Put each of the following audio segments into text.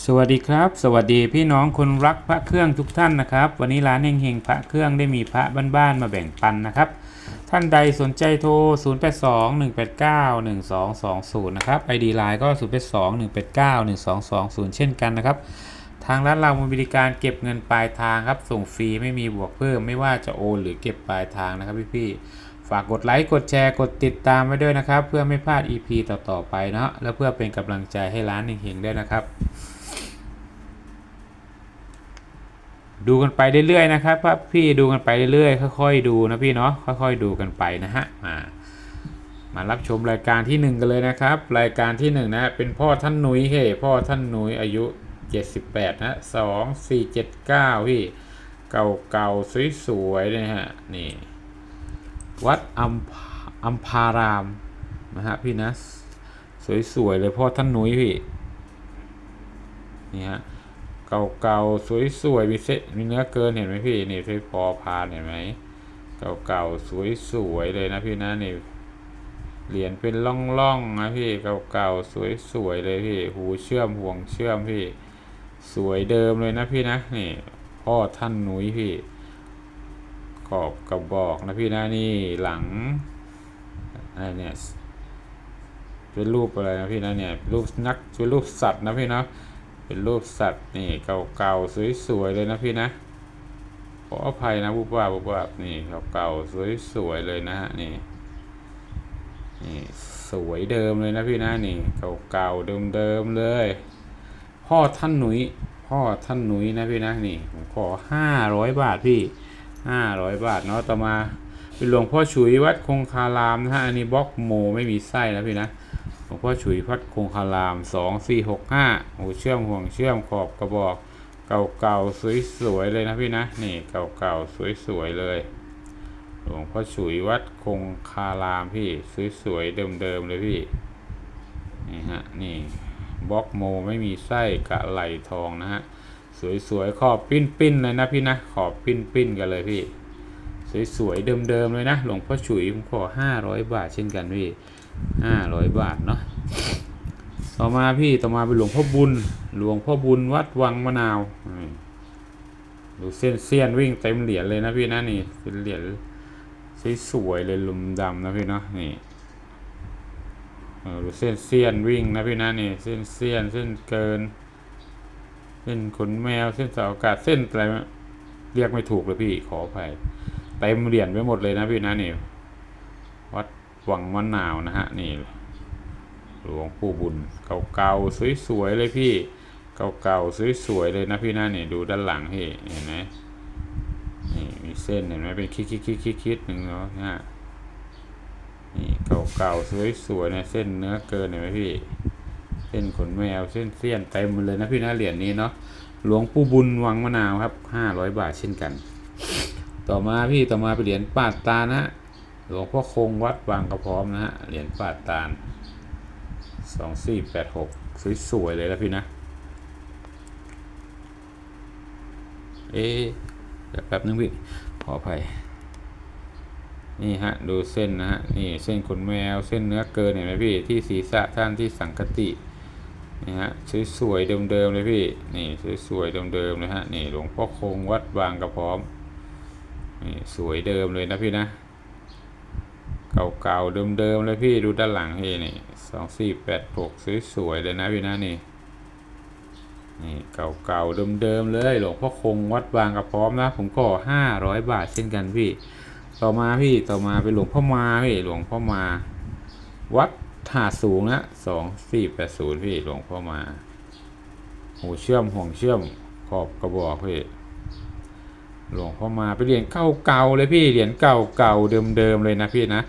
สวัสดีครับ สวัสดีพี่น้องคนรักพระเครื่องทุกท่านนะครับ วันนี้ร้านเฮงเฮงพระเครื่องได้มีพระบ้านๆมาแบ่งปันนะครับ ท่านใดสนใจโทร 0821891220 นะครับ ID ไลน์ก็ 0821891220 เช่นกันนะครับ ทางร้านเรามีบริการเก็บเงินปลายทางครับ ส่งฟรีไม่มีบวกเพิ่ม ไม่ว่าจะโอนหรือเก็บปลายทางนะครับพี่ๆฝากกดไลค์กดแชร์กดติดตามไว้ด้วยนะครับ เพื่อไม่พลาด EP ต่อๆไปเนาะและเพื่อเป็นกำลังใจให้ร้านเฮงๆด้วยนะครับ ดูกันไปเรื่อยๆนะครับพี่ดูกันไปเรื่อยๆค่อยๆดูนะพี่เนาะค่อยๆดูกันไปนะฮะมามารับชมรายการที่หนึ่งกันเลยนะครับ รายการที่หนึ่งนะเป็นพ่อท่านหนุยเฮ้พ่อท่านหนุยอายุ 78 นะสองสี่เจ็ดเก้าพี่เก่าๆสวยๆนะฮะนี่วัดอัมพอัมพารามนะฮะพี่นะสวยๆเลยพ่อท่านหนุยพี่นี่ฮะ เก่าๆสวยๆมีเซมีเนื้อเกินเห็นไหมพี่นี่ใช้พอพานเห็นไหมเก่าๆสวยๆเลยนะพี่นะนี่เหรียญเป็นล่องๆนะพี่เก่าๆสวยๆเลยพี่หูเชื่อมห่วงเชื่อมพี่ สวยเดิมเลยนะพี่นะนี่พ่อท่านหนุยพี่ขอบกระบอกนะพี่นะนี่หลังอะไรเนี่ยเป็นรูปอะไรนะพี่นะเนี่ยรูปนักเป็นรูปสัตว์นะพี่นะ เป็นรูปสัตว์นี่เก่าๆสวยๆเลยนะพี่นะขออภัยนะบุบว่าบุบว่านี่เก่าๆสวยๆเลยนะฮะนี่นี่สวยเดิมเลยนะพี่นะนี่เก่าๆเดิมๆเลย พ่อท่านหนุยพ่อท่านหนุยนะพี่นะนี่ผมขอห้าร้อยบาทพี่ห้าร้อยบาทเนาะต่อมาเป็นหลวงพ่อฉุยวัดคงคารามนะฮะอันนี้บล็อกโมไม่มีไส้นะพี่นะ ลวงพ่อฉุยพัดคงคารามสองสี่หกห้าหูเชื่อมห่วงเชื่อมขอบกระบอก เก่าๆสวยๆเลยนะพี่นะ นี่เก่าๆสวยๆเลย หลวงพ่อฉุยวัดคงคารามพี่สวยๆเดิมๆเลยพี่ นี่ฮะ นี่บล็อกโมไม่มีไส้กะไหลทองนะฮะ สวยๆขอบปิ้นๆเลยนะพี่นะ ขอบปิ้นๆกันเลยพี่ สวยๆเดิมๆเลยนะ หลวงพ่อฉุยผมขอห้าร้อยบาทเช่นกันพี่ ห้าร้อยบาทเนาะต่อมาพี่ต่อมาเป็นหลวงพ่อบุญ หลวงพ่อบุญวัดวังมะนาวดูเส้นเสี้ยนวิ่งเต็มเหรียญเลยนะพี่นะนี่เป็นเหรียญสวยๆเลยลุมดำนะพี่เนาะนี่ดูเส้นเสี้ยนวิ่งนะพี่นะนี่เส้นเสี้ยนเส้นเกิน เส้นขนแมวเส้นเสาอากาศเส้นอะไรเรียกไม่ถูกเลยพี่ขออภัยเต็มเหรียญไปหมดเลยนะพี่นะนี่ วังมะนาวนะฮะนี่หลวงปู่บุญเก่าๆสวยๆเลยพี่เก่าๆสวยๆเลยนะพี่นะนี่ดูด้านหลังพี่เห็นไหมนี่มีเส้นเห็นไหมเป็นคิดคิดคิดคิดคิดหนึ่งเนาะฮะนี่เก่าๆสวยๆนะเส้นเนื้อเกินเห็นไหมพี่ เส้นขนแมวเส้นเสี้ยนเต็มเลยนะพี่นะเหรียญนี้เนาะหลวงปู่บุญวังมะนาวครับห้าร้อยบาทเช่นกัน ต่อมาพี่ต่อมาเป็นเหรียญปาดตานะ หลวงพ่อคงวัดบางกระพร้อมนะฮะ เหรียญป่าตาลสองสี่แปดหกสวยๆเลยแล้วพี่นะ เอ๊แป๊บนึงพี่ ขออภัย นี่ฮะ ดูเส้นนะฮะ นี่เส้นขนแมว เส้นเนื้อเกินเห็นไหมพี่ ที่ศีรษะท่านที่สังคติ นี่ฮะสวยๆเดิมๆเลยพี่ นี่สวยๆเดิมๆเลยฮะ นี่หลวงพ่อคงวัดบางกระพร้อม นี่สวยเดิมเลยนะพี่นะ เก่าๆเดิมๆเลยพี่ดูด้านหลังพี่นี่สองสี่แปดหกสวยๆเลยนะพี่นะนี่นี่เก่าๆเดิมๆเลยหลวงพ่อคงวัดบางกระพร้อมนะ ผมก็ห้าร้อยบาทเช่นกันพี่ ต่อมาพี่ต่อมาเป็นหลวงพ่อมาพี่หลวงพ่อมา วัดถาสูงนะสองสี่แปดศูนย์พี่หลวงพ่อมาหูเชื่อมห่วงเชื่อมขอบกระบอกพี่หลวงพ่อมาไปเหรียญเก่าๆเลยพี่เหรียญเก่าๆเดิมๆเลยนะพี่นะ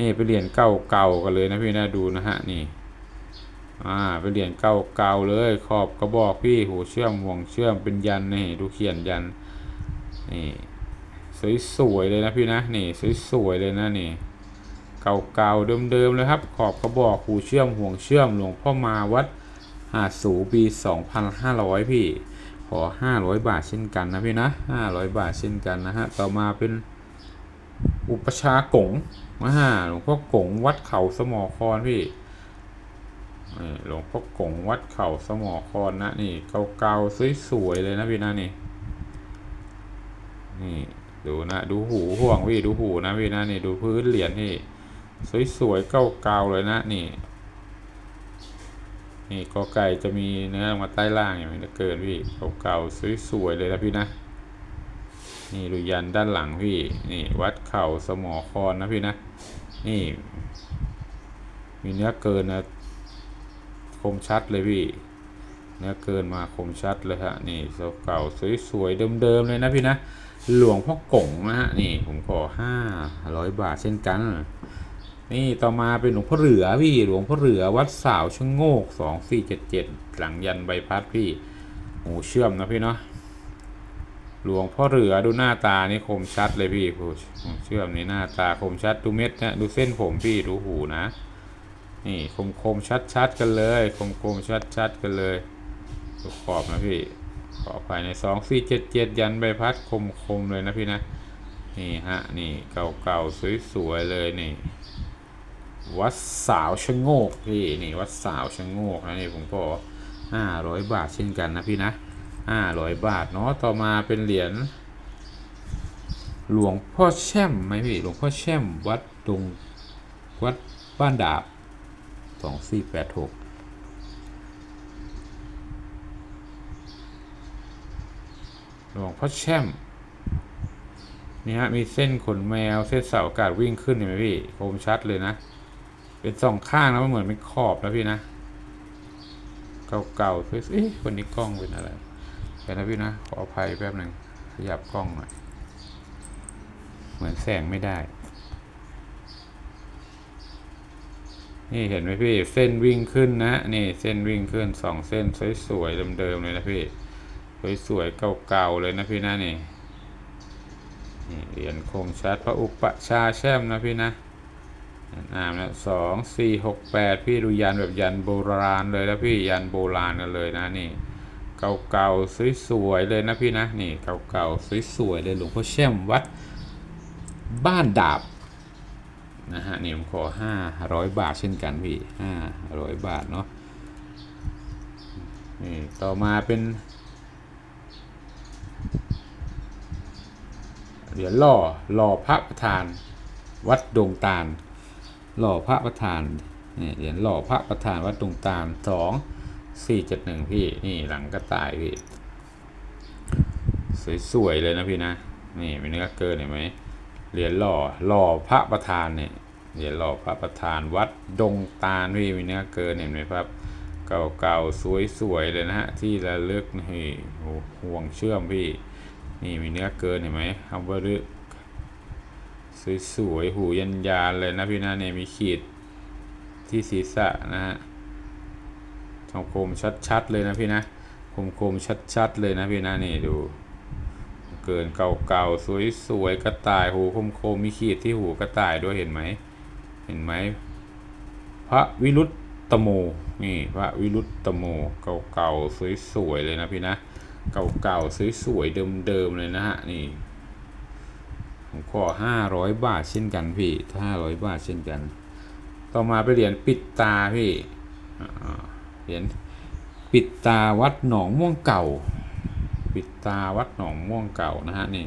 นี่เป็นเหรียญเก่าๆกันเลยนะพี่นะดูนะฮะนี่อ่าเป็นเหรียญเก่าๆเลยขอบกระบอกพี่หูเชื่อมห่วงเชื่อมเป็นยันนี่ดูเขียนยันนี่สวยๆเลยนะพี่นะนี่สวยๆเลยนะนี่เก่าๆเดิมๆเลยครับ ขอบกระบอกหูเชื่อมห่วงเชื่อมหลวงพ่อมาวัดหาดสูปี2,500 พี่ ขอ 500 บาทเช่นกันนะพี่นะ 500 บาทเช่นกันนะฮะ ต่อมาเป็นอุปชากง มาหาหลวงพ่อกงวัดเขาสมอคอนพี่หลวงพ่อกงวัดเข่าสมอคอนนะนี่เก่าๆสวยๆเลยนะพี่นะนี่ นี่ดูนะดูหูห่วงพี่ดูหูนะพี่นะนี่ดูพื้นเหรียญนี่สวยๆเก่าๆเลยนะนี่ นี่กอไก่จะมีเนื้อมาใต้ล่างอย่างนี้เกินพี่เก่าๆสวยๆเลยนะพี่นะ นี่ดูยันด้านหลังพี่ นี่วัดเข่าสมอคอนนะพี่นะ นี่ มีเนื้อเกินนะคมชัดเลยพี่ เนื้อเกินมาคมชัดเลยฮะ นี่เก่าสวยๆเดิมๆเลยนะพี่นะ หลวงพ่อกงนะฮะ นี่ผมขอห้าร้อยบาทเช่นกัน นี่ต่อมาเป็นหลวงพ่อเหลือพี่ หลวงพ่อเหลือวัดสาวชะโงกสองสี่เจ็ดเจ็ดหลังยันใบพัดพี่ หูเชื่อมนะพี่เนาะ หลวงพ่อเหลือดูหน้าตานี่คมชัดเลยพี่ผู้เชื่อมนี่หน้าตาคมชัดดูเม็ดนะดูเส้นผมพี่ดูหูนะ นี่คมคมชัดชัดกันเลยคมคมชัดชัดกันเลยดูขอบนะพี่ขอบภายในสองสี่เจ็ดเจ็ดยันใบพัดคมคมเลยนะพี่นะนี่ฮะนี่เก่าเก่าสวยสวยเลยนี่ วัดสาวชะโงกพี่นี่วัดสาวชะโงกนะนี่ผมก็ห้าร้อยบาทเช่นกันนะพี่นะ ห้าร้อยบาทเนาะต่อมาเป็นเหรียญหลวงพ่อแช่มไหมพี่หลวงพ่อแช่มวัดตรงวัดบ้านดาบสองสี่แปดหกหลวงพ่อแช่มนี่ฮะมีเส้นขนแมวเส้นเสาอากาศวิ่งขึ้นเห็นไหมพี่คมชัดเลยนะ เป็นสองข้างนะมันเหมือนเป็นขอบนะพี่นะ เก่าๆสวยๆเอ๊ะคนนี้กล้องเป็นอะไร เดี๋ยวนะพี่นะ ขออภัยแป๊บหนึ่งขยับกล้องหน่อยเหมือนแสงไม่ได้ นี่เห็นไหมพี่ เส้นวิ่งขึ้นนะนี่เส้นวิ่งขึ้นสองเส้นสวยๆเดิมๆเลยนะพี่สวยๆเก่าๆเลยนะพี่นะนี่นี่เหรียญคมชัดพระอุปชาแช่มนะพี่นะอ่านแล้วสองสี่หกแปดพี่ดูยันแบบยันโบราณเลยแล้วพี่ยันโบราณกันเลยนะนี่ เก่าๆสวยๆเลยนะพี่นะนี่เก่าๆสวยๆเลยหลวงพ่อแช่มวัดบ้านดาบนะฮะนี่ผมขอห้าร้อยบาทเช่นกันพี่ห้าร้อยบาทเนาะนี่ต่อมาเป็นเหรียญหล่อหล่อพระประธานวัดดงตาล หล่อพระประธานนี่เหรียญหล่อพระประธานวัดดงตาลสอง สี่เจ็ดหนึ่งพี่นี่หลังกระต่ายพี่ สวยๆเลยนะพี่นะ นี่มีเนื้อเกินเห็นไหมเหรียญหล่อหล่อพระประธานเนี่ยเหรียญหล่อพระประธานวัดดงตาลพี่มีเนื้อเกินเห็นไหมครับ เก่าๆสวยๆเลยนะฮะที่ระลึกนี่ห่วงเชื่อมพี่ นี่มีเนื้อเกินเห็นไหมคำว่าลึกสวยๆหูยันยานเลยนะพี่นะเนี่ยมีขีดที่ศีรษะนะฮะ ทองคมชัดๆเลยนะพี่นะคมคมๆชัดๆเลยนะพี่นะนี่ดู เกินเก่าๆสวยๆกระต่ายหูคมคมมีขีดที่หูกระต่ายด้วยเห็นไหมเห็นไหมพระวิรุตตโมนี่พระวิรุตตโมเก่าๆสวยๆเลยนะพี่นะเก่าๆสวยๆเดิมๆเลยนะฮะนี่ผมขอห้าร้อยบาทเช่นกันพี่ห้าร้อยบาทเช่นกัน ต่อมาไปเหรียญปิดตาพี่อ่า เหรียญปิดตาวัดหนองม่วงเก่า ปิดตาวัดหนองม่วงเก่านะฮะนี่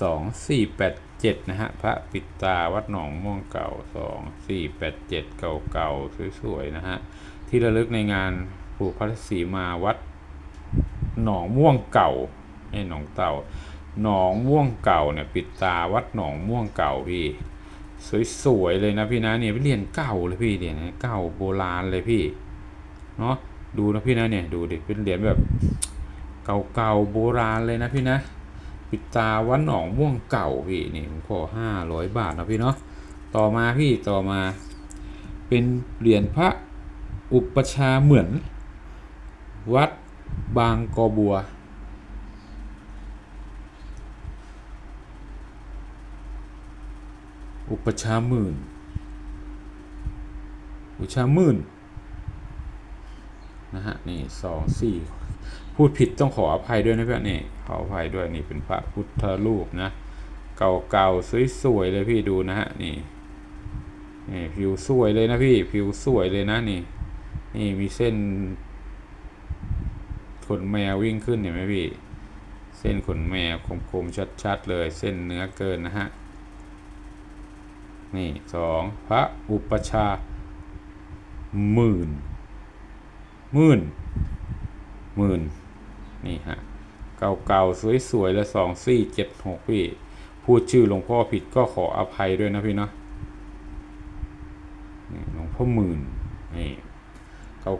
สองสี่แปดเจ็ดนะฮะพระปิดตาวัดหนองม่วงเก่าสองสี่แปดเจ็ดเก่าเก่าๆสวยๆนะฮะที่ระลึกในงานปู่พระศรีมาวัดหนองม่วงเก่าไม่หนองเต่าหนองม่วงเก่าเนี่ยปิดตาวัดหนองม่วงเก่าพี่สวยๆเลยนะพี่นะเนี่ยเป็นเรียญเก่าเลยพี่เหรียเก่าโบราณเลยพี่ เนาะดูนะพี่นะเนี่ยดูดิเป็นเหรียญแบบเก่าๆโบราณเลยนะพี่นะปิดตาวัดหนองม่วงเก่าพี่นี่ผมขอห้าร้อยบาทนะพี่เนาะต่อมาพี่ต่อมา เป็นเหรียญพระอุปชาเหมือน วัดบางกอบัวอุปชาหมื่นอุปชาหมื่น นะฮะนี่สองสี่พูดผิดต้องขออภัยด้วยนะเพื่อนนี่ขออภัยด้วยนี่เป็นพระพุทธรูปนะ เก่าๆสวยๆเลยพี่ดูนะฮะนี่นี่ผิวสวยเลยนะพี่ผิวสวยเลยนะนี่ นี่มีเส้นขนแมววิ่งขึ้นเห็นไหมพี่ เส้นขนแมวคมๆชัดๆเลย เส้นเนื้อเกินนะฮะนี่สองพระอุปชาหมื่น หมื่นหมื่นนี่ฮะเก่าๆ สวยๆ แล้วสองสี่เจ็ดหกพี่ พูดชื่อหลวงพ่อผิดก็ขออภัยด้วยนะพี่เนาะหลวงพ่อหมื่นนี่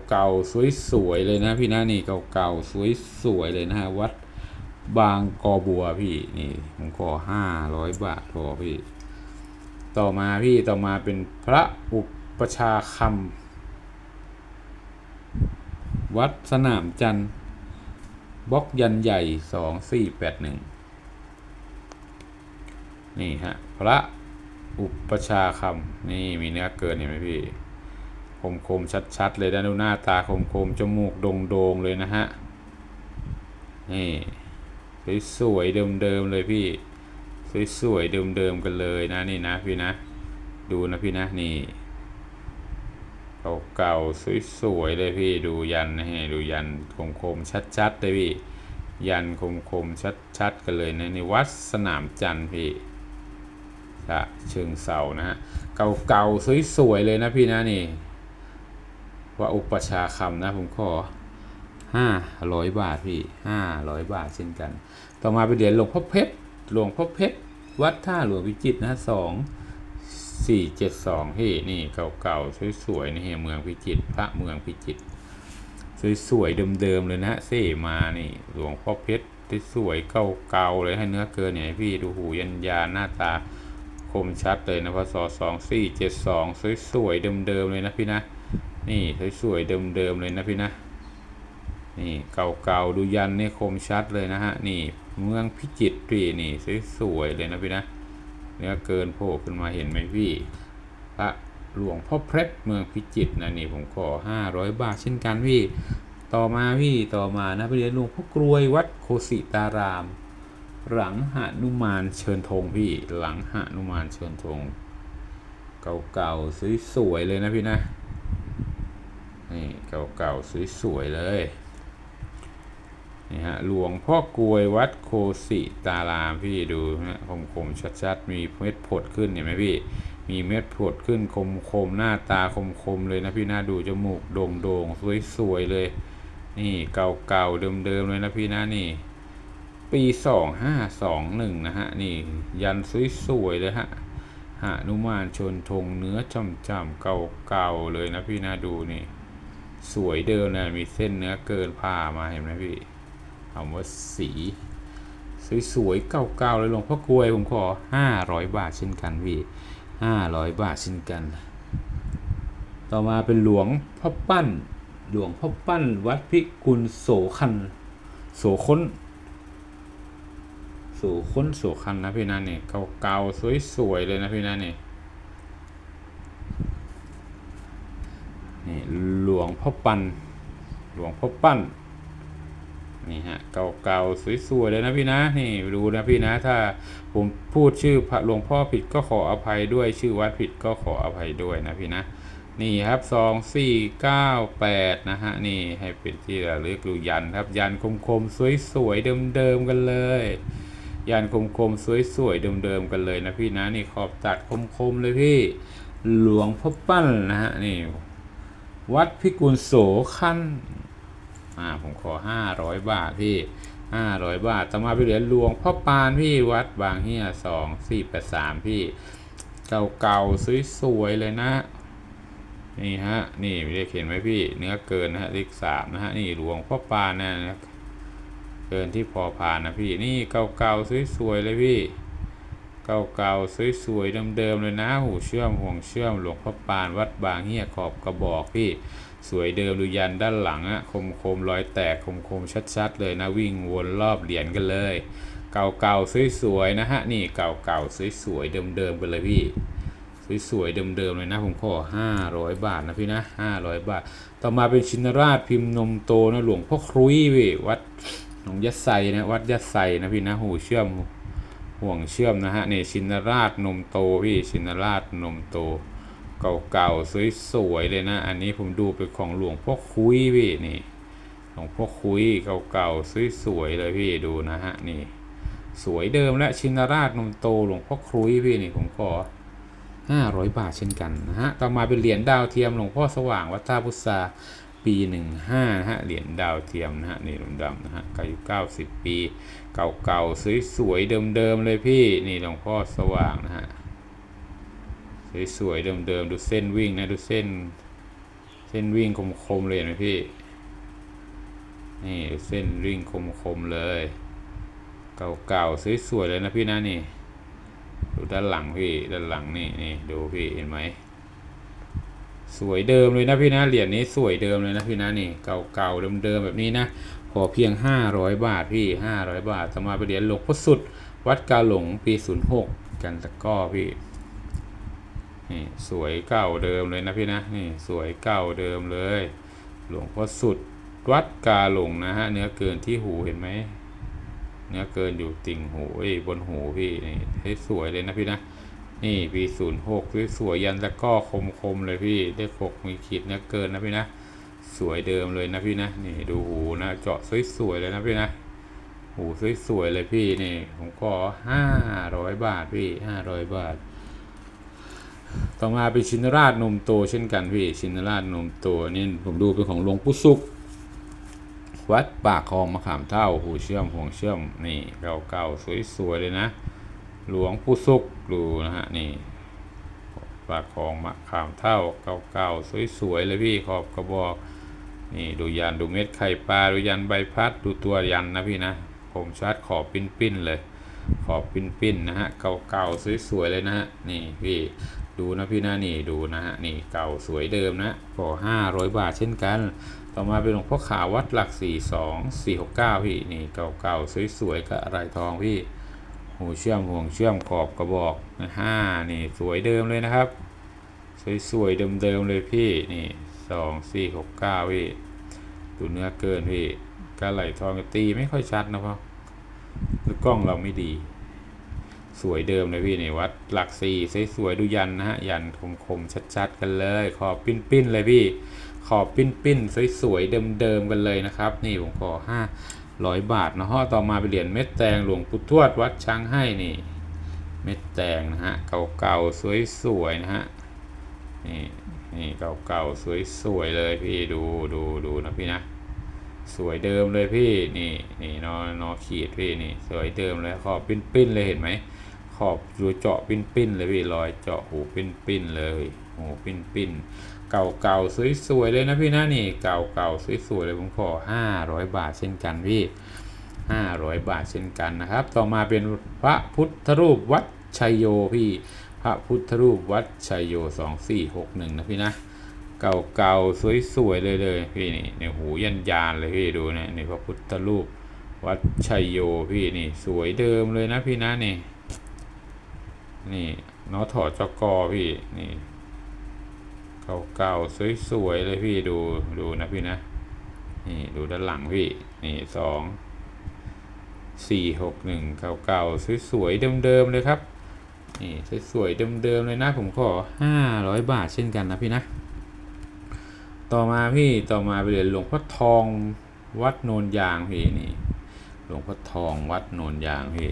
เก่าๆ สวยๆ เลยนะพี่นะนี่เก่าๆ สวยๆ เลยนะฮะวัดบางกอบัวพี่นี่ผมขอห้าร้อยบาทพอพี่ ต่อมาพี่ต่อมาเป็นพระอุปชาคำ วัดสนามจันทร์บล็อกยันใหญ่สองสี่แปดหนึ่งนี่ฮะพระอุปชาคำนี่มีเนื้อเกินเห็นไหมพี่คมคมๆชัดๆเลยนะดูหน้าตาคมคมจมูกโด่งๆเลยนะฮะนี่สวยๆเดิมๆเลยพี่สวยๆเดิมๆกันเลยนะนี่นะพี่นะ ดูนะพี่นะนี่ เก่าๆสวยๆเลยพี่ดูยันนะฮะดูยันคมๆชัดๆเลยพี่ ยันคมๆชัดๆกันเลยนะในวัดสนามจันทร์พี่ฉะเชิงเสานะฮะเก่าๆสวยๆเลยนะพี่นะนี่ว่าอุปชาคำนะผมขอห้าร้อยบาทพี่ห้าร้อยบาทเช่นกัน ต่อมาเป็นเหรียญหลวงพ่อเพชรหลวงพ่อเพชรวัดท่าหลวงพิจิตรนะสอง สี่เจ็ดสองพี่นี่เก่าๆสวยๆนี่เมืองพิจิตรพระเมืองพิจิตรสวยๆเดิมๆเลยนะฮะเสมานี่หลวงพ่อเพชรที่สวยเก่าๆเลยให้เนื้อเกินเนี่ยพี่ดูหูยันยาหน้าตาคมชัดเลยนะพศสองสี่เจ็ดสองสวยๆเดิมๆเลยนะพี่นะนี่สวยๆเดิมๆเลยนะพี่นะนี่เก่าๆดูยันนี่คมชัดเลยนะฮะนี่เมืองพิจิตรพี่นี่สวยๆเลยนะพี่นะ เนื้อเกินโผล่ขึ้นมาเห็นไหมพี่พระหลวงพ่อเพชรเมืองพิจิตรนะนี่ผมขอห้าร้อยบาทเช่นกันพี่ ต่อมาพี่ต่อมานะไปเรียนหลวงพ่อกรวยวัดโคสิตาราม หลังหานุมานเชิญธงพี่หลังหานุมานเชิญธงเก่าๆสวยๆเลยนะพี่นะนี่เก่าๆสวยๆเลย นี่ฮะหลวงพ่อกลวยวัดโคสิตารามพี่ดูนะคมคมชัดๆ มีเม็ดผดขึ้นเห็นไหมพี่มีเม็ดผดขึ้นคมคมหน้าตาคมคมเลยนะพี่น่าดูจมูกโด่งโด่งสวยๆเลย นี่เก่าๆเดิมๆเลยนะพี่นะนี่ ปีสองห้าสองหนึ่งนะฮะนี่ยันสวยๆเลยฮะหนุมานชนธงเนื้อจ่ำๆเก่าๆเลยนะพี่น่าดูนี่ สวยเดิมนะมีเส้นเนื้อเกินผ่ามาเห็นไหมพี่ คำว่าสี สวยๆเก่าๆเลยหลวงพ่อกลวยผมขอห้าร้อยบาทเช่นกันพี่ห้าร้อยบาทเช่นกัน ต่อมาเป็นหลวงพ่อปั้น หลวงพ่อปั้นวัดพิกุลโสคันโสค้นโสค้นโสคันนะพี่นะนี่ยเก่าๆสวยๆเลยนะพี่นะนี่ยนี่หลวงพ่อปั้นหลวงพ่อปั้น นี่ฮะเก่าๆสวยๆเลยนะพี่นะนี่ดูนะพี่นะถ้าผมพูดชื่อพระหลวงพ่อผิดก็ขออภัยด้วยชื่อวัดผิดก็ขออภัยด้วยนะพี่นะนี่ครับสองสี่เก้าแปดนะฮะนี่ให้เป็นที่ระลึกดูยันครับ ยันคมๆสวยๆเดิมๆกันเลยยันคมๆสวยๆเดิมๆกันเลยนะพี่นะนี่ขอบตัดคมๆเลยพี่หลวงพ่อปั้นนะฮะนี่วัดพิกุลโสคัน อ่าผมขอห้าร้อยบาทพี่ห้าร้อยบาทต่อมาไปเหรียญหลวงพ่อปานพี่วัดบางเฮียสองสี่แปดสามพี่ เก่าๆสวยๆเลยนะ นี่ฮะ นี่ไม่ได้เขียนไว้พี่ เนื้อเกินนะฮะเลขสามนะฮะ นี่หลวงพ่อปานนะนะเกินที่พอผ่านนะพี่ นี่เก่าๆสวยๆเลยพี่เก่าๆสวยๆเดิมๆเลยนะ หูเชื่อมห่วงเชื่อมหลวงพ่อปานวัดบางเฮียขอบกระบอกพี่ สวยเดิมดูยันด้านหลังอะคมคมๆรอยแตกคมคมๆชัดๆ เลยนะวิ่งวนรอบเหรียญกันเลย เก่าๆสวยๆนะฮะนี่เก่าๆสวยๆเดิมๆกันเลยพี่สวยๆเดิมๆเลยนะผมขอ 500 บาทนะพี่นะ 500 บาท ต่อมาเป็นชินราชพิมพ์นมโตนะหลวงพ่อครุยพี่วัดหนองยะไซนะวัดยะไซนะพี่นะหูเชื่อมห่วงเชื่อมนะฮะนี่ชินราชนมโตพี่ชินราชนมโต เก่าๆสวยๆเลยนะ อันนี้ผมดูเป็นของหลวงพ่อคุยพี่นี่หลวงพ่อคุยเก่าๆสวยๆเลยพี่ดูนะฮะนี่ สวยเดิมและชินราชนมโตหลวงพ่อคุยพี่นี่ผมขอห้าร้อยบาทเช่นกันนะฮะ ต่อมาเป็นเหรียญดาวเทียมหลวงพ่อสว่างวัดท่าพุทราปีหนึ่งห้านะฮะ เหรียญดาวเทียมนะฮะ นี่ดำๆนะฮะอายุเก้าสิบปี เก่าๆสวยๆเดิมๆเลยพี่ นี่หลวงพ่อสว่างนะฮะ สวยๆเดิมๆดูเส้นวิ่งนะดูเส้น เส้นวิ่งคมๆเลยเห็นไหมพี่นี่ดูเส้นวิ่งคมๆเลย เก่าๆสวยๆเลยนะพี่นะนี่ดูด้านหลังพี่ด้านหลังนี่นี่ดูพี่เห็นไหมสวยเดิมเลยนะพี่นะเหรียญนี้สวยเดิมเลยนะพี่นะนี่เก่าๆเดิมๆแบบนี้นะขอเพียง 500 บาทพี่ 500 บาทต่อมาไปเหรียญหลวงพ่อสุด วัดกาหลงปี 06 กันตะก้อพี่ นี่สวยเก่าเดิมเลยนะพี่นะนี่สวยเก่าเดิมเลย หลวงพ่อสุดวัดกาหลงนะฮะเนื้อเกินที่หูเห็นไหมเนื้อเกินอยู่ติ่งหูเอ้ยบนหูพี่นี่ให้สวยเลยนะพี่นะนี่ปีศูนย์หกสวยยันตะก้อคมคมๆเลยพี่เลขหกมีขีดเนื้อเกินนะพี่นะสวยเดิมเลยนะพี่นะนี่ดูหูนะเจาะสวยๆเลยนะพี่นะหูสวยๆเลยพี่นี่ผมขอห้าร้อยบาทพี่ห้าร้อยบาท ต่อมาเป็นชินราชนมโตเช่นกันพี่ชินราชนมโตนี่ผมดูเป็นของหลวงปู่สุข วัดปากคลองมะขามเท่าหูเชื่อมห่วงเชื่อมนี่เก่าๆสวยๆเลยนะ หลวงปู่สุขดูนะฮะนี่ปากคลองมะขามเท่าเก่าๆสวยๆเลยพี่ขอบกระบอกนี่ดูยันดูเม็ดไข่ปลาดูยันใบพัดดูตัวยันนะพี่นะผมชัดขอบปิ้นๆเลยขอบปิ้นๆนะฮะเก่าๆสวยๆเลยนะฮะนี่พี่ ดูนะพี่นะนี่ดูนะฮะนี่เก่าสวยเดิมนะก็ห้าร้อยบาทเช่นกัน ต่อมาเป็นหลวงพ่อขาววัดหลักสี่สองสี่หกเก้าพี่นี่เก่าเก่าๆสวยๆกับอะไรทองพี่หูเชื่อมห่วงเชื่อมขอบกระบอกนะห้านี่สวยเดิมเลยนะครับ สวยๆเดิมๆเลยพี่นี่สองสี่หกเก้าพี่ดูเนื้อเกินพี่กระไหลทองตีไม่ค่อยชัดนะพราะหรือกล้องเราไม่ดี สวยเดิมเลยพี่นี่วัดหลักสี่สวยๆดูยันนะฮะยันคมๆชัดๆกันเลย ขอบปิ้นๆเลยพี่ขอบปิ้นๆสวยๆเดิมๆกันเลยนะครับ นี่ผมขอห้าร้อยบาทนะฮะต่อมาไปเหรียญเม็ดแตงหลวงปู่ทวดวัดช้างให้นี่เม็ดแตงนะฮะเก่าๆสวยๆนะฮะนี่นี่เก่าๆสวยๆเลยพี่ดูดูดูนะพี่นะสวยเดิมเลยพี่นี่นี่นอนอขีดพี่นี่สวยเดิมเลยขอบปิ้นๆเลยเห็นไหม ขอบดูเจาะปิ้นปิ้นๆเลยพี่รอยเจาะหูปิ้นปิ้นๆเลยหูปิ้นปิ้นๆเก่าเก่าสวยสวยๆเลยนะพี่นะนี่เก่าเก่าสวยสวยๆเลยผมขอห้าร้อยบาทเช่นกันพี่ห้าร้อยบาทเช่นกันนะครับ ต่อมาเป็นพระพุทธรูปวัดชัยโยพี่พระพุทธรูปวัดชัยโยสองสี่หกหนึ่งนะพี่นะเก่าเก่าสวยสวยๆเลยเลยพี่นี่ในหูยันยานเลยพี่ดูนะนี่พระพุทธรูปวัดชัยโยพี่นี่สวยเดิมเลยนะพี่นะนี่ นี่นอถอจกอพี่นี่เก่าๆสวยๆเลยพี่ดูดูนะพี่นะนี่ดูด้านหลังพี่นี่สองสี่หกหนึ่งเก่าๆสวยๆเดิมๆเลยครับนี่สวยๆเดิมๆเลยนะผมขอห้าร้อยบาทเช่นกันนะพี่นะ ต่อมาพี่ต่อมาไปเรียนหลวงพ่อทองวัดโนนยางพี่นี่หลวงพ่อทองวัดโนนยางพี่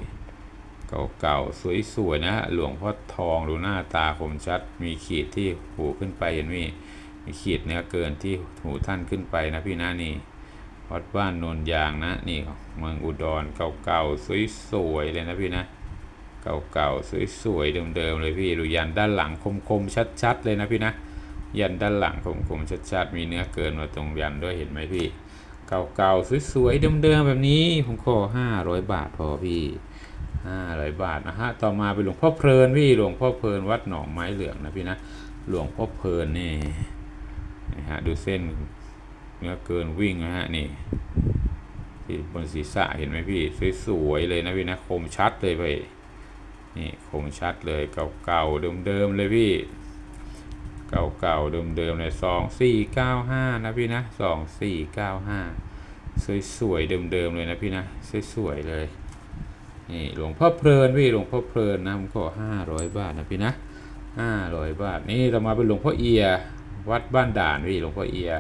เก่าๆ สวยๆ นะฮะ หลวงพ่อทองดูหน้าตาคมชัด มีขีดที่หูขึ้นไปเห็นมีมีขีดเนื้อเกินที่หูท่านขึ้นไปนะพี่นะนี่วัดบ้านโนนยางนะนี่เมืองอุดรเก่าๆ สวยๆ เลยนะพี่นะ เก่าๆ สวยๆ เดิมๆ เลยพี่ ดูยันด้านหลังคมๆ ชัดๆ เลยนะพี่นะ ยันด้านหลังคมๆ ชัดๆ มีเนื้อเกินมาตรงยันด้วยเห็นไหมพี่ เก่าๆ สวยๆ เดิมๆ แบบนี้ ผมขอห้าร้อยบาทพอพี่ ห้าร้อยบาทนะฮะ ต่อมาเป็นหลวงพ่อเพลินพี่ หลวงพ่อเพลินวัดหนองไม้เหลืองนะพี่นะ หลวงพ่อเพลินนี่นะฮะ ดูเส้นเนื้อเกินวิ่งนะฮะ นี่ที่บนศีรษะเห็นไหมพี่ สวยๆเลยนะพี่นะ คมชัดเลยพี่ นี่คมชัดเลย เก่าๆ เดิมๆ เลยพี่ เก่าๆ เดิมๆเลยสองสี่เก้าห้านะพี่นะสองสี่เก้าห้าสวยๆ เดิมๆ เลยนะพี่นะ สวยๆ เลย นี่หลวงพ่อเพลินพี่หลวงพ่อเพลินนะผมขอห้าร้อยบาทนะพี่นะห้าร้อยบาทนี่เรามาเป็นหลวงพ่อเอีย วัดบ้านด่านพี่หลวงพ่อเอีย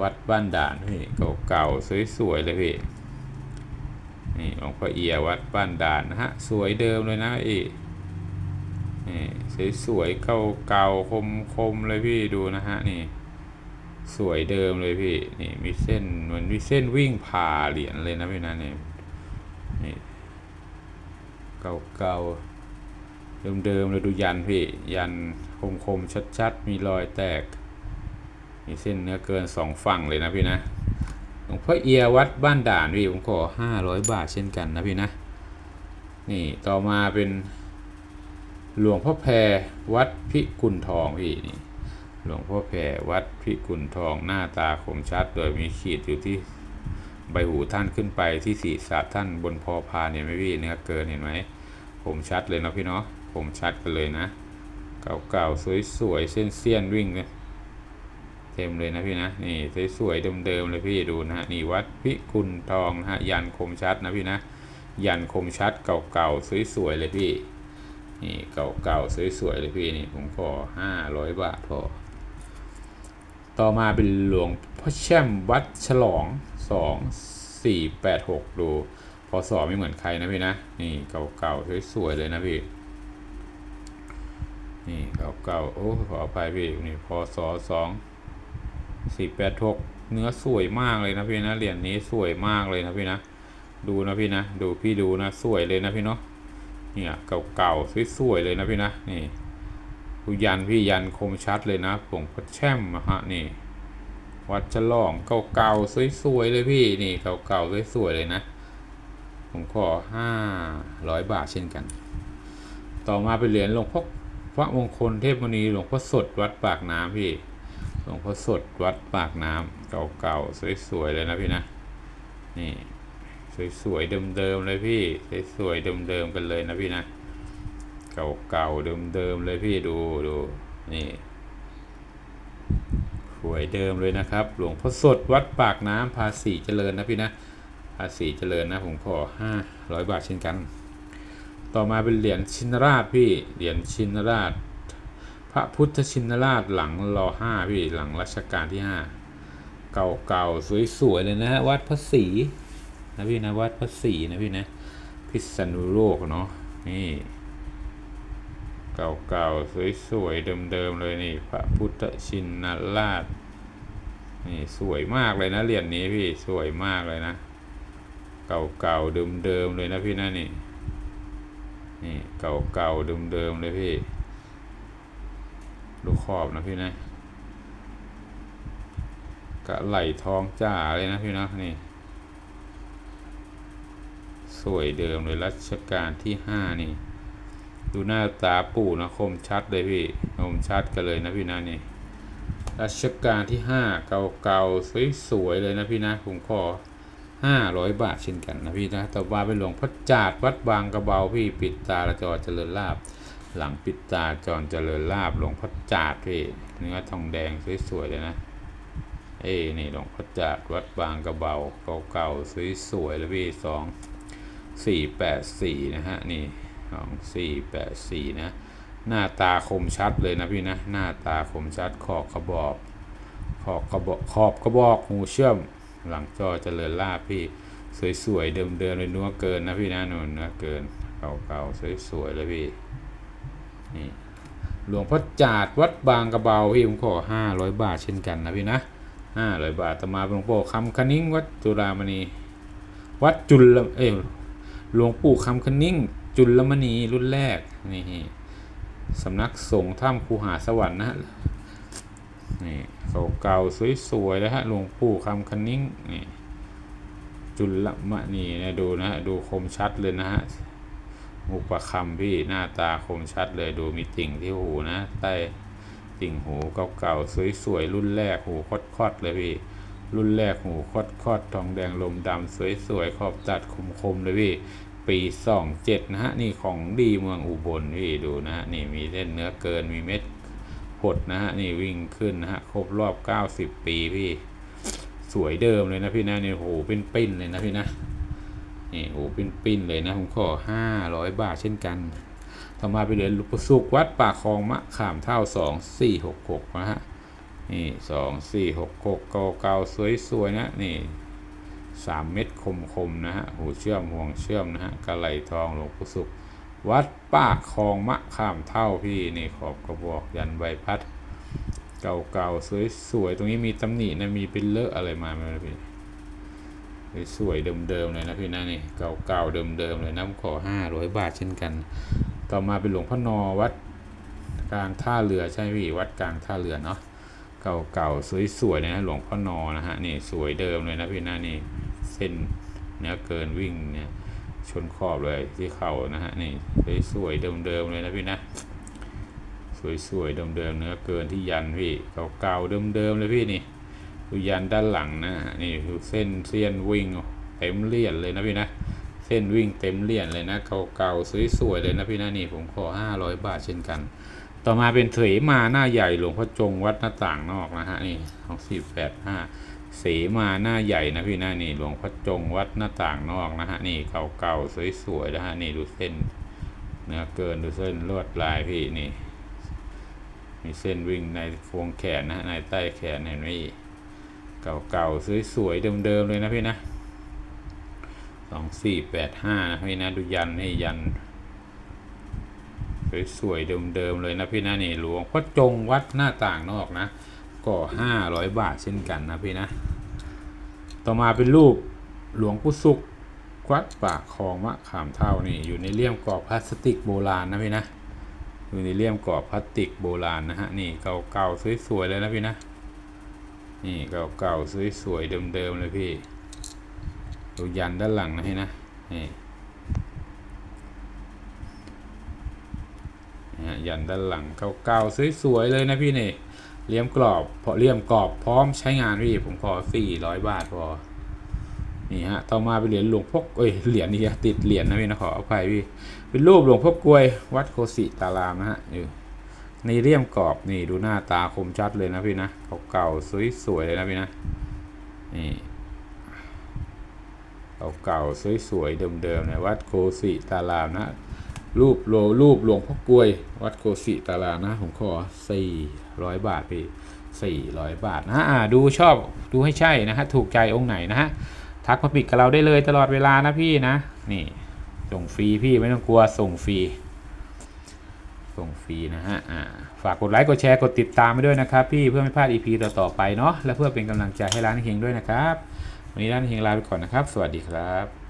วัดบ้านด่านพี่เก่าๆสวยๆเลยพี่นี่หลวงพ่อเอียวัดบ้านด่านนะฮะสวยเดิมเลยนะอีนี่สวยๆเก่าๆคมๆเลยพี่ดูนะฮะนี่สวยเดิมเลยพี่นี่มีเส้นเหมือนมีเส้นวิ่งผ่าเหรียญเลยนะพี่นะเนี่นี่ เก่าๆ เดิมๆเลยดูยันพี่ ยันคมๆ ชัดๆ มีรอยแตก มีเส้นเนื้อเกินสองฝั่งเลยนะพี่นะหลวงพ่อเอียวัดบ้านด่านพี่ผมขอห้าร้อยบาทเช่นกันนะพี่นะ นี่ต่อมาเป็นหลวงพ่อแพรวัดพิกุลทองพี่นี่หลวงพ่อแพรวัดพิกุลทองหน้าตาคมชัด โดยมีขีดอยู่ที่ ใบหูท่านขึ้นไปที่ศีรษะท่านบนพอพานเห็นไหมพี่เนื้อเกินเห็นไหมผมชัดเลยนะพี่เนาะผมชัดกันเลยนะ เก่าๆสวยๆเส้นเสี้ยนวิ่งเลยเต็มเลยนะพี่นะนี่สวยๆเดิมๆเลยพี่ดูนะฮะนี่วัดพิกุลทองนะฮะยันคมชัดนะพี่นะยันคมชัดเก่าๆสวยๆเลยพี่นี่เก่าๆสวยๆเลยพี่นี่ผมขอห้าร้อยบาทพอต่อมาเป็นหลวงพ่อแช่มวัดฉลอง สองสี่แปดหกดูพอสอไม่เหมือนใครนะพี่นะ นี่เก่าๆสวยๆเลยนะพี่นี่เก่าๆโอ้ขออภัยพี่นี่พอสอสองสี่แปดหกเนื้อสวยมากเลยนะพี่นะเหรียญนี้สวยมากเลยนะพี่นะ ดูนะพี่นะ ดูพี่ดูนะสวยเลยนะพี่เนาะเนี่ยเก่าๆสวยๆเลยนะพี่นะนี่ยันพี่ยันคมชัดเลยนะผงพรแช่มฮะนี่ วัดฉลองเก่าๆสวยๆเลยพี่นี่เก่าๆสวยๆเลยนะ ผมขอห้าร้อยบาทเช่นกัน ต่อมาเป็นเหรียญหลวงพ่อพระมงคลเทพมณีหลวงพ่อสดวัดปากน้ำพี่หลวงพ่อสดวัดปากน้ำเก่าๆสวยๆเลยนะพี่นะนี่สวยๆเดิมๆเลยพี่สวยๆเดิมๆกันเลยนะพี่นะเก่าๆเดิมๆเลยพี่ดูดูนี่ วยเดิมเลยนะครับ หลวงพ่อสดวัดปากน้ำภาษีเจริญนะพี่นะภาษีเจริญนะผมขอห้าร้อยบาทเช่นกัน ต่อมาเป็นเหรียญชินราชพี่เหรียญชินราช พระพุทธชินราชหลังรอห้าพี่หลังรัชกาลที่ห้าเก่าๆสวยๆเลยนะฮะวัดพระศรีนะพี่นะวัดพระศรีนะพี่นะพิษณุโลกเนาะนี่ เก่าๆ สวยๆ เดิมๆ เลยนี่ พระพุทธชินราช นี่สวยมากเลยนะเหรียญนี้พี่สวยมากเลยนะ เก่าๆ เดิมๆ เลยนะพี่นะนี่ นี่เก่าๆ เดิมๆ เลยพี่ ดูขอบนะพี่นะกะไหลทองจ้าเลยนะพี่นะนี่สวยเดิมเลยรัชกาลที่ห้านี่ ดูหน้าตาปู่นะคมชัดเลยพี่คมชัดกันเลยนะพี่นะนี่รัชกาลที่ห้าเก่าๆสวยๆเลยนะพี่นะผมขอห้าร้อยบาทเช่นกันนะพี่นะต่อมาเป็นหลวงพ่อจาดวัดบางกระเบาพี่ปิดตาละจอเจริญลาบ หลังปิดตาจรเจริญลาบหลวงพ่อจาดพี่เนื้อทองแดงสวยๆเลยนะเอ้นี่หลวงพ่อจาดวัดบางกระเบาเก่าๆสวยๆเลยพี่สองสี่แปดสี่นะฮะนี่ สองสี่แปดสี่นะ หน้าตาคมชัดเลยนะพี่นะ หน้าตาคมชัดขอบกระบอกขอบกระบอกขอบกระบอกหูเชื่อม หลังจอเจริญลาบพี่ สวยๆเดิมๆเลยนัวเกินนะพี่นะนุ่นนะเกินเก่าๆสวยๆเลยพี่นี่หลวงพ่อจาดวัดบางกระเบาพี่ผมขอห้าร้อยบาทเช่นกันนะพี่นะห้าร้อยบาทต่มาหลวงพ่คำคนิ้งวัดจุฬามณี วัดจุลเอ้หลวงปู่คำคนิ้ง จุลมณีรุ่นแรกนี่สำนักสงฆ์ถ้ำคูหาสวรรค์นะฮะนี่เก่าๆสวยๆแล้วฮะหลวงปู่คำคนิ้งนี่จุลมณีนะดูนะฮะดูคมชัดเลยนะฮะมุกประคำพี่หน้าตาคมชัดเลยดูมีติ่งที่หูนะใต้ติ่งหูเก่าๆสวยๆรุ่นแรกหูคดๆเลยพี่รุ่นแรกหูคดคดๆทองแดงลมดำสวยๆขอบจัดคมๆเลยพี่ ปีสองเจ็ดนะฮะ นี่ของดีเมืองอุบลพี่ดูนะฮะ นี่มีเส้นเนื้อเกินมีเม็ดผดนะฮะ นี่วิ่งขึ้นนะฮะ ครบรอบเก้าสิบปีพี่ สวยเดิมเลยนะพี่นะนี่โหเป็นปิ้นๆเลยนะพี่นะ นี่โหเป็นปิ้นๆเลยนะ ผมขอห้าร้อยบาทเช่นกันต่อมาไปเหรียญหลวงปู่สุขวัดป่าคลองมะขามเท่าสองสี่หกหกนะฮะ นี่สองสี่หกหกเก่าเก่าๆสวยๆนะนี่ สามเม็ดคมๆนะฮะหูเชื่อมห่วงเชื่อมนะฮะกระไหลทองหลวงปู่สุข วัดป่าคลองมะขามเท่าพี่นี่ขอบกระบอกยันใบพัด เก่าๆสวยๆตรงนี้มีตำหนินะมีเป็นเลอะอะไรมาไหมพี่สวยเดิมๆเลยนะพี่นะนี่เก่าๆเดิมๆเลยน้ำขอห้าร้อยบาทเช่นกัน ต่อมาเป็นหลวงพ่อนอวัดกลางท่าเรือใช่ไหมพี่วัดกลางท่าเรือเนาะเก่าๆสวยๆเลยนะหลวงพ่อนอนะฮะนี่สวยเดิมเลยนะพี่นะนี่ เส้นเนื้อเกินวิ่งเนี่ยชนขอบเลยที่เข่านะฮะนี่สวยๆเดิมๆเลยนะพี่นะสวยๆเดิมๆเนื้อเกินที่ยันพี่เก่าๆเดิมๆเลยพี่นี่ดูยันด้านหลังนะนี่ดูเส้นเสี้ยนวิ่งเต็มเลียนเลยนะพี่นะเส้นวิ่งเต็มเลียนเลยนะเก่าๆสวยๆเลยนะพี่นะนี่ผมขอ 500 บาทเช่นกัน ต่อมาเป็นเถมาหน้าใหญ่หลวงพ่อจงวัดหน้าต่างนอกนะฮะนี่ของสิบแปดห้า เสมาหน้าใหญ่นะพี่นะนี่หลวงพ่อจงวัดหน้าต่างนอกนะฮะนี่เก่าๆสวยๆนะฮะนี่ดูเส้นเนื้อเกินดูเส้นลวดลายพี่นี่ มีเส้นวิ่งในโฟงแขนนะฮะในใต้แขนเห็นไหมเก่าๆสวยๆเดิมๆเลยนะพี่นะสองสี่แปดห้านะพี่นะดูยันให้ยันสวยๆเดิมๆเลยนะพี่นะนี่หลวงพ่อจงวัดหน้าต่างนอกนะ ก็ห้าร้อยบาทเช่นกันนะพี่นะ ต่อมาเป็นรูปหลวงปู่สุขวัดปากคลองมะขามเท่านี่อยู่ในเลี่ยมกรอบพลาสติกโบราณนะพี่นะอยู่ในเลี่ยมกรอบพลาสติกโบราณนะฮะนี่เก่าๆสวยๆเลยนะพี่นะนี่เก่าๆสวยๆเดิมๆเลยพี่ดูยันด้านหลังนะพี่นะนี่ยันด้านหลังเก่าๆสวยๆเลยนะพี่นี่ เลี่ยมกรอบพอเลี่ยมกรอบพร้อมใช้งานพี่ผมขอสี่ร้อยบาทพอ นี่ฮะ ต่อมาเป็นเหรียญหลวงพ่อเอ้ย เหรียญนี่อะติดเหรียญนะพี่นะขออภัยพี่ เป็นรูปหลวงพ่อกลวย วัดโคสิตารามนะฮะอยู่ในเลี่ยมกรอบนี่ดูหน้าตาคมชัดเลยนะพี่นะ เก่าๆสวยๆเลยนะพี่นะ นี่เก่าๆสวยๆเดิมๆนะวัดโคสิตารามนะรูปโลรูปหลวงพ่อกลวย วัดโคสิตารามนะผมขอสี่ ร้อยบาทพี่สี่ร้อยบาทนะฮะดูชอบดูให้ใช่นะฮะถูกใจองค์ไหนนะฮะทักมาปิดกับเราได้เลยตลอดเวลานะพี่นะนี่ส่งฟรีพี่ไม่ต้องกลัวส่งฟรีส่งฟรีนะฮะอ่าฝากกดไลค์กดแชร์กดติดตามไปด้วยนะครับ พี่เพื่อไม่พลาด EP ต่อๆไปเนาะและเพื่อเป็นกำลังใจให้ร้านเฮงด้วยนะครับ วันนี้ร้านเฮงลาไปก่อนนะครับ สวัสดีครับ